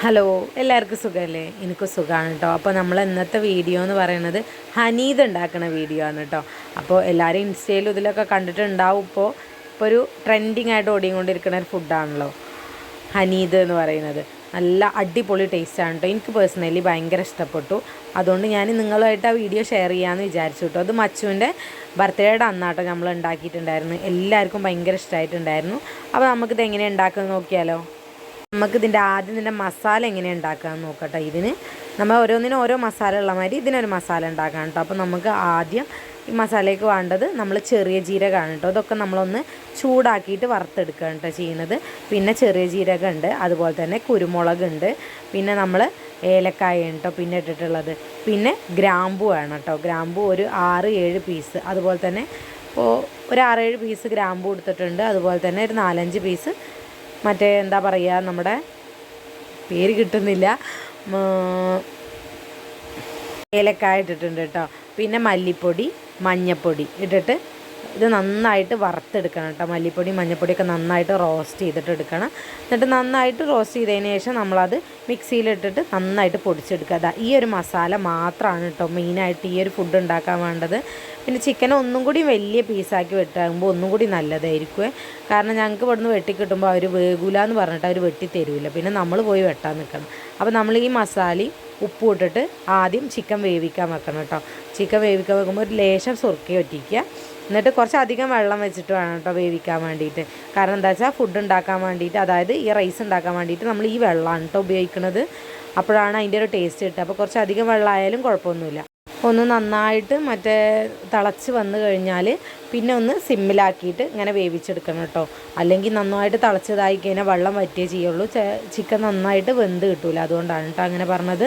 Hello എല്ലാവർക്കും സുഖമല്ലേ എനിക്ക് സുഖമാണ് കേട്ടോ അപ്പോൾ നമ്മൾ ഇന്നത്തെ വീഡിയോ എന്ന് പറയുന്നത് ഹനീത് ഉണ്ടാക്കുന്ന വീഡിയോ ആണ് കേട്ടോ അപ്പോൾ എല്ലാവരും ഇൻസ്റ്റയിലും ഇതിലൊക്കെ കണ്ടിട്ടുണ്ടാവും. ഇപ്പോൾ ഇപ്പോൾ ഒരു ട്രെൻഡിങ് ആയിട്ട് ഓടിക്കൊണ്ടിരിക്കുന്ന ഒരു ഫുഡാണല്ലോ ഹനീത് എന്ന് പറയുന്നത്. നല്ല അടിപൊളി ടേസ്റ്റാണ് കേട്ടോ എനിക്ക് പേഴ്സണലി ഭയങ്കര ഇഷ്ടപ്പെട്ടു. അതുകൊണ്ട് ഞാൻ നിങ്ങളുമായിട്ട് ആ വീഡിയോ ഷെയർ ചെയ്യാമെന്ന് വിചാരിച്ചു കേട്ടോ അത് മച്ചുവിന്റെ ബർത്ത്ഡേയുടെ അന്നാട്ടോ നമ്മൾ ഉണ്ടാക്കിയിട്ടുണ്ടായിരുന്നു. എല്ലാവർക്കും ഭയങ്കര ഇഷ്ടമായിട്ടുണ്ടായിരുന്നു അപ്പോൾ നമുക്കിത് എങ്ങനെ ഉണ്ടാക്കുമെന്ന് നോക്കിയാലോ? നമുക്ക് ഇതിന്റെ ആദ്യം ഇതിന്റെ മസാല എങ്ങനെ ഉണ്ടാക്കാമെന്ന് നോക്കട്ടെ. ഇതിന് നമ്മൾ ഓരോന്നിനും ഓരോ മസാല ഉള്ള മാതിരി ഇതിനൊരു മസാല ഉണ്ടാക്കാൻ കേട്ടോ അപ്പോൾ നമുക്ക് ആദ്യം ഈ മസാലയ്ക്ക് വേണ്ടത് നമ്മൾ ചെറിയ ജീരകമാണ് കേട്ടോ ഇതൊക്കെ നമ്മളൊന്ന് ചൂടാക്കിയിട്ട് വറുത്തെടുക്കുക കേട്ടോ ചെയ്യുന്നത്. പിന്നെ ചെറിയ ജീരകം ഉണ്ട് അതുപോലെ തന്നെ കുരുമുളക് ഉണ്ട് പിന്നെ നമ്മൾ ഏലക്കായ കേട്ടോ പിന്നെ ഇട്ടിട്ടുള്ളത്. പിന്നെ ഗ്രാമ്പു വേണം കേട്ടോ ഗ്രാമ്പു ഒരു ആറ് ഏഴ് പീസ് അതുപോലെ തന്നെ ഒരു ആറേഴ് പീസ് ഗ്രാമ്പു കൊടുത്തിട്ടുണ്ട് അതുപോലെ തന്നെ ഒരു നാലഞ്ച് പീസ് മറ്റേ എന്താ പറയുക നമ്മുടെ പേര് കിട്ടുന്നില്ല. ഏലക്കായ ഇട്ടിട്ടുണ്ട് കേട്ടോ. പിന്നെ മല്ലിപ്പൊടി മഞ്ഞപ്പൊടി ഇട്ടിട്ട് ഇത് നന്നായിട്ട് വറുത്തെടുക്കണം കേട്ടോ. മല്ലിപ്പൊടി മഞ്ഞപ്പൊടിയൊക്കെ നന്നായിട്ട് റോസ്റ്റ് ചെയ്തിട്ട് എടുക്കണം. എന്നിട്ട് നന്നായിട്ട് റോസ്റ്റ് ചെയ്തതിന് ശേഷം നമ്മളത് മിക്സിയിലിട്ടിട്ട് നന്നായിട്ട് പൊടിച്ചെടുക്കുക. അതാ ഈ ഒരു മസാല മാത്രമാണ് കേട്ടോ മെയിനായിട്ട് ഈ ഒരു ഫുഡ് ഉണ്ടാക്കാൻ വേണ്ടത്. പിന്നെ ചിക്കൻ ഒന്നും കൂടി വലിയ പീസാക്കി വെട്ടാകുമ്പോൾ ഒന്നും കൂടി നല്ലതായിരിക്കും കാരണം ഞങ്ങൾക്ക് ഇവിടുന്ന് വെട്ടിക്കിട്ടുമ്പോൾ അവർ വേഗൂല എന്ന് പറഞ്ഞിട്ട് അവർ വെട്ടി തരൂല. പിന്നെ നമ്മൾ പോയി വെട്ടാൻ നിൽക്കണം. അപ്പോൾ നമ്മൾ ഈ മസാലയും ഉപ്പ് ഇട്ടിട്ട് ആദ്യം ചിക്കൻ വേവിക്കാൻ വെക്കണം കേട്ടോ. ചിക്കൻ വേവിക്കാൻ വെക്കുമ്പോൾ ഒരു ലേശം സുറുക്കി ഒറ്റിക്കുക എന്നിട്ട് കുറച്ചധികം വെള്ളം വെച്ചിട്ട് വേണം കേട്ടോ വേവിക്കാൻ വേണ്ടിയിട്ട്. കാരണം എന്താ വെച്ചാൽ ഫുഡ് ഉണ്ടാക്കാൻ വേണ്ടിയിട്ട് അതായത് ഈ റൈസ് ഉണ്ടാക്കാൻ വേണ്ടിയിട്ട് നമ്മൾ ഈ വെള്ളമാണ് കേട്ടോ ഉപയോഗിക്കുന്നത്. അപ്പോഴാണ് അതിന്റെ ഒരു ടേസ്റ്റ് കിട്ടുക. അപ്പോൾ കുറച്ചധികം വെള്ളമായാലും കുഴപ്പമൊന്നുമില്ല. ഒന്ന് നന്നായിട്ട് മറ്റേ തിളച്ച് വന്നു കഴിഞ്ഞാൽ പിന്നെ ഒന്ന് സിമ്മിലാക്കിയിട്ട് ഇങ്ങനെ വേവിച്ചെടുക്കണം കേട്ടോ. അല്ലെങ്കിൽ നന്നായിട്ട് തിളച്ചതായി കഴിഞ്ഞാൽ വെള്ളം വറ്റിയേ ചെയ്യുള്ളൂ. ചിക്കൻ നന്നായിട്ട് വെന്ത് കിട്ടൂല. അതുകൊണ്ടാണ് കേട്ടോ അങ്ങനെ പറഞ്ഞത്.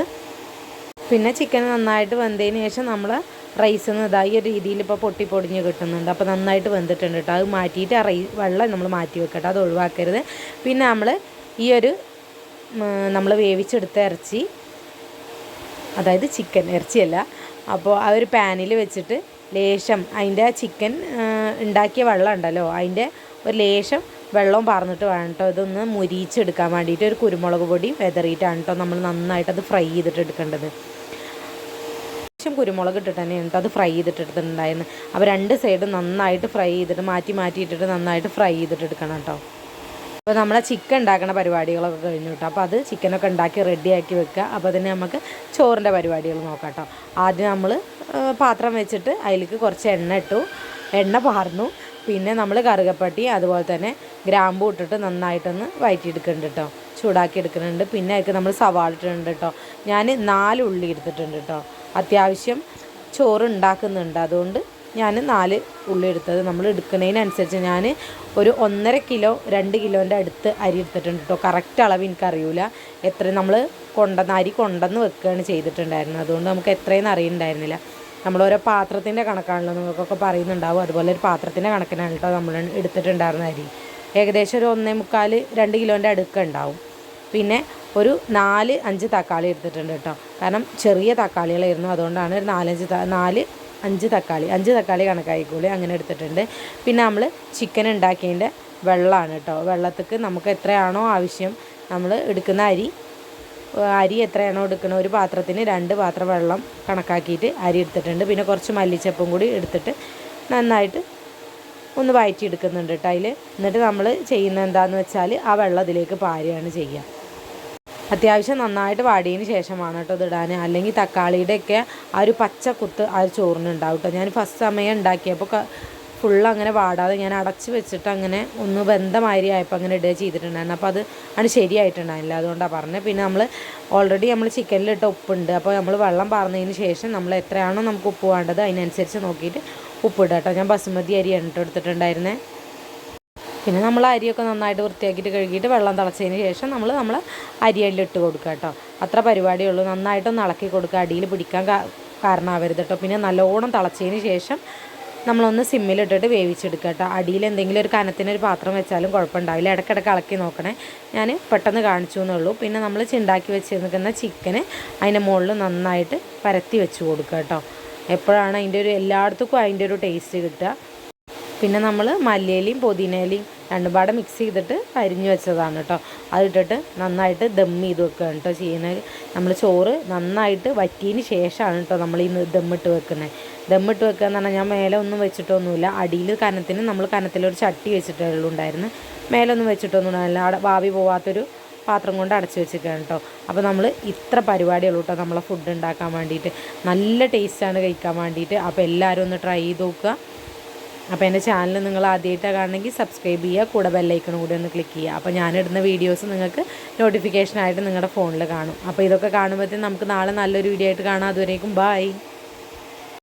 പിന്നെ ചിക്കൻ നന്നായിട്ട് വെന്തതിന് ശേഷം നമ്മൾ റൈസിൽ നിന്ന് ഒരു രീതിയിൽ ഇപ്പോൾ പൊട്ടി പൊടിഞ്ഞ് കിട്ടുന്നുണ്ട്. അപ്പോൾ നന്നായിട്ട് വെന്തിട്ടുണ്ട് കേട്ടോ. അത് മാറ്റിയിട്ട് ആ റൈ വെള്ളം നമ്മൾ മാറ്റി വെക്കട്ടെ. അത് ഒഴിവാക്കരുത്. പിന്നെ നമ്മൾ ഈ ഒരു നമ്മൾ വേവിച്ചെടുത്ത ഇറച്ചി അതായത് ചിക്കൻ ഇറച്ചിയല്ല. അപ്പോൾ ആ ഒരു പാനിൽ വെച്ചിട്ട് ലേശം അതിന്റെ ആ ചിക്കൻ ഉണ്ടാക്കിയ വെള്ളം ഉണ്ടല്ലോ. അതിന്റെ ഒരു ലേശം വെള്ളവും പാർന്നിട്ട് വേണം കേട്ടോ ഇതൊന്ന് മുരിച്ചെടുക്കാൻ വേണ്ടിയിട്ട് ഒരു കുരുമുളക് പൊടി വെതറിയിട്ടാണ് കേട്ടോ നമ്മൾ നന്നായിട്ട് അത് ഫ്രൈ ചെയ്തിട്ട് എടുക്കേണ്ടത്. കുരുമുളക് ഇട്ടിട്ട് തന്നെയാണ് കേട്ടോ അത് ഫ്രൈ ചെയ്തിട്ട് എടുത്തിട്ടുണ്ടായിരുന്നു അപ്പോൾ രണ്ട് സൈഡും നന്നായിട്ട് ഫ്രൈ ചെയ്തിട്ട് മാറ്റി മാറ്റി ഇട്ടിട്ട് നന്നായിട്ട് ഫ്രൈ ചെയ്തിട്ട് എടുക്കണം കേട്ടോ. അപ്പോൾ നമ്മളെ ചിക്കൻ ഉണ്ടാക്കുന്ന പരിപാടികളൊക്കെ കഴിഞ്ഞു കേട്ടോ. അപ്പോൾ അത് ചിക്കനൊക്കെ ഉണ്ടാക്കി റെഡിയാക്കി വെക്കുക. അപ്പോൾ അതിന് നമുക്ക് ചോറിന്റെ പരിപാടികൾ നോക്കാം കേട്ടോ. ആദ്യം നമ്മൾ പാത്രം വെച്ചിട്ട് അതിലേക്ക് കുറച്ച് എണ്ണ ഇട്ടു. എണ്ണ പാർന്നു. പിന്നെ നമ്മൾ കറുകപ്പട്ടി അതുപോലെ തന്നെ ഗ്രാമ്പു ഇട്ടിട്ട് നന്നായിട്ടൊന്ന് വയറ്റിയെടുക്കുന്നുണ്ട് കേട്ടോ. ചൂടാക്കി എടുക്കുന്നുണ്ട്. പിന്നെ അതിൽ നമ്മൾ സവാള ഇട്ടിട്ടുണ്ട് കേട്ടോ. ഞാൻ നാല് ഉള്ളി എടുത്തിട്ടുണ്ട് കേട്ടോ. അത്യാവശ്യം ചോറ് ഉണ്ടാക്കുന്നുണ്ട് അതുകൊണ്ട് ഞാൻ നാല് ഉള്ളി എടുത്തത്. നമ്മൾ എടുക്കുന്നതിനനുസരിച്ച് ഞാൻ ഒരു ഒന്നര കിലോ രണ്ട് കിലോന്റെ അടുത്ത് അരി എടുത്തിട്ടുണ്ട് കേട്ടോ. കറക്റ്റ് അളവ് എനിക്കറിയില്ല എത്ര നമ്മൾ കൊണ്ടുവന്ന അരി കൊണ്ടുവന്ന് വെക്കുകയാണ് ചെയ്തിട്ടുണ്ടായിരുന്നത്. അതുകൊണ്ട് നമുക്ക് എത്രയെന്ന് അറിയുന്നുണ്ടായിരുന്നില്ല നമ്മൾ ഓരോ പാത്രത്തിന്റെ കണക്കാണല്ലോ നിങ്ങൾക്കൊക്കെ പറയുന്നുണ്ടാവും. അതുപോലെ ഒരു പാത്രത്തിന്റെ കണക്കിനാണ് കേട്ടോ നമ്മൾ എടുത്തിട്ടുണ്ടായിരുന്ന അരി. ഏകദേശം ഒരു ഒന്നേ മുക്കാൽ രണ്ട് കിലോന്റെ അടുക്ക ഉണ്ടാവും. പിന്നെ ഒരു നാല് അഞ്ച് തക്കാളി എടുത്തിട്ടുണ്ട് കേട്ടോ. കാരണം ചെറിയ തക്കാളികളായിരുന്നു. അതുകൊണ്ടാണ് ഒരു നാലഞ്ച് നാല് അഞ്ച് തക്കാളി അഞ്ച് തക്കാളി കണക്കായിക്കൂളി അങ്ങനെ എടുത്തിട്ടുണ്ട്. പിന്നെ നമ്മൾ ചിക്കൻ ഉണ്ടാക്കിയതിന്റെ വെള്ളമാണ് കേട്ടോ. വെള്ളത്തേക്ക് നമുക്ക് എത്രയാണോ ആവശ്യം നമ്മൾ എടുക്കുന്ന അരി അരി എത്രയാണോ എടുക്കുന്നത് ഒരു പാത്രത്തിന് രണ്ട് പാത്രം വെള്ളം കണക്കാക്കിയിട്ട് അരി എടുത്തിട്ടുണ്ട്. പിന്നെ കുറച്ച് മല്ലിച്ചപ്പും കൂടി എടുത്തിട്ട് നന്നായിട്ട് ഒന്ന് വയറ്റി എടുക്കുന്നുണ്ട് കേട്ടോ അതിൽ എന്നിട്ട് നമ്മൾ ചെയ്യുന്ന എന്താണെന്ന് വെച്ചാൽ ആ വെള്ളം അതിലേക്ക് പാരുകയാണ് ചെയ്യുക. അത്യാവശ്യം നന്നായിട്ട് വാടിയതിന് ശേഷമാണ് കേട്ടോ ഇത് ഇടാൻ. അല്ലെങ്കിൽ തക്കാളിയുടെയൊക്കെ ആ ഒരു പച്ച കുത്ത് ആ ഒരു ചോറിന് ഉണ്ടാവും കേട്ടോ. ഞാൻ ഫസ്റ്റ് സമയം ഉണ്ടാക്കിയപ്പോൾ ഫുൾ അങ്ങനെ വാടാതെ ഞാൻ അടച്ച് വെച്ചിട്ട് അങ്ങനെ ഒന്ന് ബന്ധമാതിരി ആയപ്പോൾ അങ്ങനെ ഇടുക ചെയ്തിട്ടുണ്ടായിരുന്നു. അപ്പോൾ അത് ആണ് ശരിയായിട്ടുണ്ടായില്ല. അതുകൊണ്ടാണ് പറഞ്ഞത്. പിന്നെ നമ്മൾ ഓൾറെഡി നമ്മൾ ചിക്കനിലിട്ട ഉപ്പുണ്ട്. അപ്പോൾ നമ്മൾ വെള്ളം പാർന്നതിന് ശേഷം നമ്മൾ എത്രയാണോ നമുക്ക് ഉപ്പ് വേണ്ടത് അതിനനുസരിച്ച് നോക്കിയിട്ട് ഉപ്പിടുക കേട്ടോ. ഞാൻ ബസുമതി അരിയാണ് എണ്ണിട്ട് എടുത്തിട്ടുണ്ടായിരുന്നത് പിന്നെ നമ്മൾ അരിയൊക്കെ നന്നായിട്ട് വൃത്തിയാക്കിയിട്ട് കഴുകിയിട്ട് വെള്ളം തിളച്ചതിന് ശേഷം നമ്മൾ നമ്മൾ അരി കൊടുക്കുക കേട്ടോ. അത്ര പരിപാടിയുള്ളൂ നന്നായിട്ടൊന്ന് ഇളക്കി കൊടുക്കുക. അടിയിൽ പിടിക്കാൻ കാരണമാവരുത് കേട്ടോ. പിന്നെ നല്ലോണം തിളച്ചതിന് ശേഷം നമ്മളൊന്ന് സിമ്മിലിട്ടിട്ട് വേവിച്ചെടുക്കുക കേട്ടോ. അടിയിൽ എന്തെങ്കിലും ഒരു കനത്തിനൊരു പാത്രം വെച്ചാലും കുഴപ്പമുണ്ടാവില്ല. ഇടയ്ക്കിടയ്ക്ക് ഇളക്കി നോക്കണേ. ഞാൻ പെട്ടെന്ന് കാണിച്ചു എന്നുള്ളൂ. പിന്നെ നമ്മൾ ചിണ്ടാക്കി വെച്ചിരിക്കുന്ന ചിക്കന് അതിന്റെ മുകളിൽ നന്നായിട്ട് പരത്തി വെച്ച് കൊടുക്കുക കേട്ടോ. എപ്പോഴാണ് അതിന്റെ ഒരു എല്ലായിടത്തും അതിന്റെ ഒരു ടേസ്റ്റ് കിട്ടുക. പിന്നെ നമ്മൾ മല്ലിയിലയും പുതിനയിലയും രണ്ടും പാടെ മിക്സ് ചെയ്തിട്ട് അരിഞ്ഞ് വെച്ചതാണ് കേട്ടോ. അതിട്ടിട്ട് നന്നായിട്ട് ദം ചെയ്ത് വെക്കുകയാണ് കേട്ടോ ചെയ്യുന്നത്. നമ്മൾ ചോറ് നന്നായിട്ട് വറ്റിയതിന് ശേഷമാണ് കേട്ടോ നമ്മൾ ഈ ദമ്മിട്ട് വെക്കുന്നത് ദമ്മിട്ട് വെക്കുക എന്ന് പറഞ്ഞാൽ ഞാൻ മേലെ ഒന്നും വെച്ചിട്ടൊന്നുമില്ല. അടിയിൽ കനത്തിന് നമ്മൾ കനത്തിലൊരു ചട്ടി വെച്ചിട്ടേ ഉണ്ടായിരുന്നു. മേലെ ഒന്നും വെച്ചിട്ടൊന്നും അവിടെ ഭാവി പോവാത്തൊരു പാത്രം കൊണ്ട് അടച്ച് വെച്ചിരിക്കുകയാണ് കേട്ടോ. അപ്പോൾ നമ്മൾ ഇത്ര പരിപാടിയുള്ളൂ കേട്ടോ നമ്മളെ ഫുഡ് ഉണ്ടാക്കാൻ വേണ്ടിയിട്ട് നല്ല ടേസ്റ്റാണ് കഴിക്കാൻ വേണ്ടിയിട്ട് അപ്പോൾ എല്ലാവരും ഒന്ന് ട്രൈ ചെയ്ത് നോക്കുക. അപ്പോൾ എന്റെ ചാനൽ നിങ്ങൾ ആദ്യമായിട്ടാണ് കാണണമെങ്കിൽ സബ്സ്ക്രൈബ് ചെയ്യുക കൂടെ ബെല്ലൈക്കൺ കൂടി ഒന്ന് ക്ലിക്ക് ചെയ്യുക. അപ്പോൾ ഞാനിടുന്ന വീഡിയോസ് നിങ്ങൾക്ക് നോട്ടിഫിക്കേഷനായിട്ട് നിങ്ങളുടെ ഫോണിൽ കാണും. അപ്പോൾ ഇതൊക്കെ കാണുമ്പോഴത്തേക്കും നമുക്ക് നാളെ നല്ലൊരു വീഡിയോ ആയിട്ട് കാണാം. അതുവരേക്കും ബായ്